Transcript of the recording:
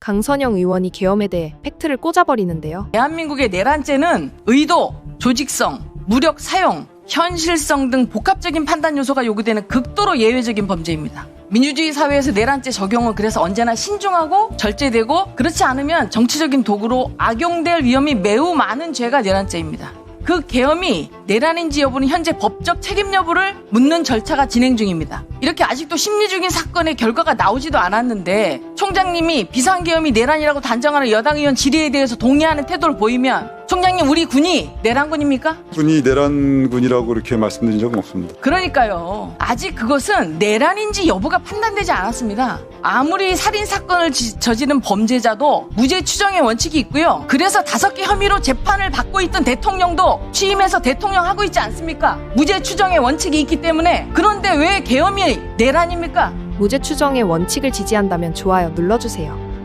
강선영 의원이 계엄에 대해 팩트를 꽂아버리는데요. 대한민국의 내란죄는 의도, 조직성, 무력 사용, 현실성 등 복합적인 판단 요소가 요구되는 극도로 예외적인 범죄입니다. 민주주의 사회에서 내란죄 적용은 그래서 언제나 신중하고 절제되고 그렇지 않으면 정치적인 도구로 악용될 위험이 매우 많은 죄가 내란죄입니다. 그 계엄이 내란인지 여부는 현재 법적 책임 여부를 묻는 절차가 진행 중입니다. 이렇게 아직도 심리 중인 사건의 결과가 나오지도 않았는데 총장님이 비상계엄이 내란이라고 단정하는 여당 의원 질의에 대해서 동의하는 태도를 보이면 총장님 우리 군이 내란군입니까? 군이 내란군이라고 이렇게 말씀드린 적은 없습니다. 그러니까요. 아직 그것은 내란인지 여부가 판단되지 않았습니다. 아무리 살인 사건을 지- 저지른 범죄자도 무죄 추정의 원칙이 있고요. 그래서 다섯 개 혐의로 재판을 받고 있던 대통령도 취임해서 대통령 하고 있지 않습니까? 무죄 추정의 원칙이 있기 때문에 그런데 왜 계엄이 내란입니까? 무죄 추정의 원칙을 지지한다면 좋아요 눌러주세요.